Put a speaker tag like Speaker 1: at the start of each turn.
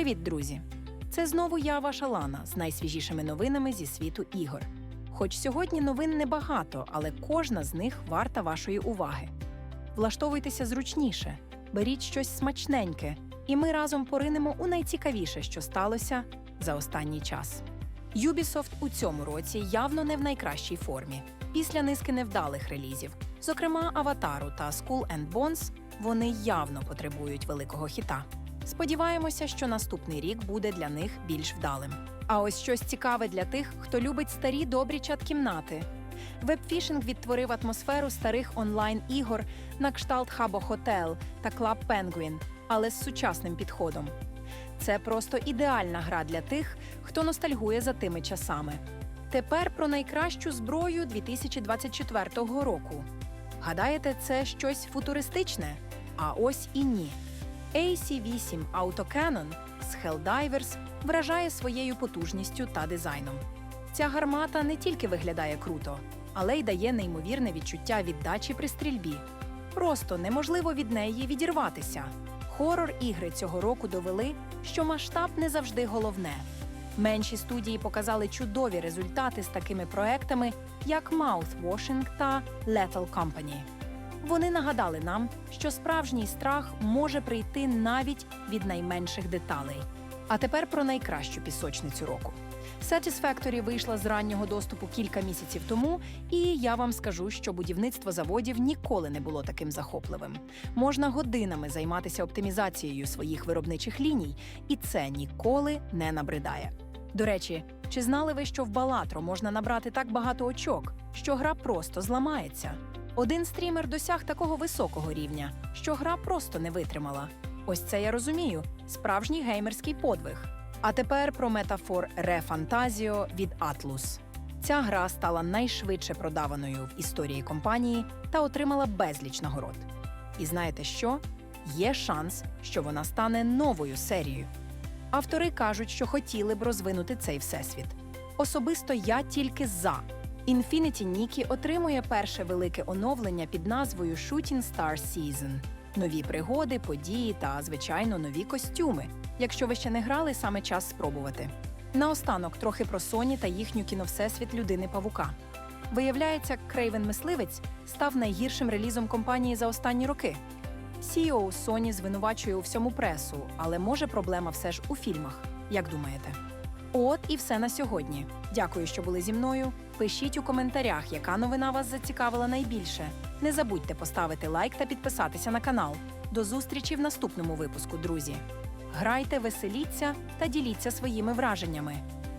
Speaker 1: Привіт, друзі! Це знову я, ваша Лана, з найсвіжішими новинами зі світу ігор. Хоч сьогодні новин небагато, але кожна з них варта вашої уваги. Влаштовуйтеся зручніше, беріть щось смачненьке, і ми разом поринемо у найцікавіше, що сталося за останній час. Ubisoft у цьому році явно не в найкращій формі. Після низки невдалих релізів, зокрема Аватару та Skull and Bones, вони явно потребують великого хіта. Сподіваємося, що наступний рік буде для них більш вдалим. А ось щось цікаве для тих, хто любить старі добрі чат-кімнати. Вебфішинг відтворив атмосферу старих онлайн-ігор на кшталт Habbo Hotel та Club Penguin, але з сучасним підходом. Це просто ідеальна гра для тих, хто ностальгує за тими часами. Тепер про найкращу зброю 2024 року. Гадаєте, це щось футуристичне? А ось і ні. AC-8 Autocannon з Helldivers вражає своєю потужністю та дизайном. Ця гармата не тільки виглядає круто, але й дає неймовірне відчуття віддачі при стрільбі. Просто неможливо від неї відірватися. Хорор ігри цього року довели, що масштаб не завжди головне. Менші студії показали чудові результати з такими проектами, як Mouthwashing та Lethal Company. Вони нагадали нам, що справжній страх може прийти навіть від найменших деталей. А тепер про найкращу пісочницю року. Satisfactory вийшла з раннього доступу кілька місяців тому, і я вам скажу, що будівництво заводів ніколи не було таким захопливим. Можна годинами займатися оптимізацією своїх виробничих ліній, і це ніколи не набридає. До речі, чи знали ви, що в Балатро можна набрати так багато очок, що гра просто зламається? Один стрімер досяг такого високого рівня, що гра просто не витримала. Ось це я розумію справжній геймерський подвиг. А тепер про метафор Fantasio від Atlus. Ця гра стала найшвидше продаваною в історії компанії та отримала безліч нагород. І знаєте що? Є шанс, що вона стане новою серією. Автори кажуть, що хотіли б розвинути цей всесвіт. Особисто я тільки за. Infinity Nikki отримує перше велике оновлення під назвою Shooting Star Season. Нові пригоди, події та, звичайно, нові костюми. Якщо ви ще не грали, саме час спробувати. Наостанок трохи про Sony та їхню кіновсесвіт людини Павука. Виявляється, Крейвен Мисливець став найгіршим релізом компанії за останні роки. CEO Sony звинувачує у всьому пресу, але може проблема все ж у фільмах. Як думаєте? От і все на сьогодні. Дякую, що були зі мною. Пишіть у коментарях, яка новина вас зацікавила найбільше. Не забудьте поставити лайк та підписатися на канал. До зустрічі в наступному випуску, друзі. Грайте, веселіться та діліться своїми враженнями.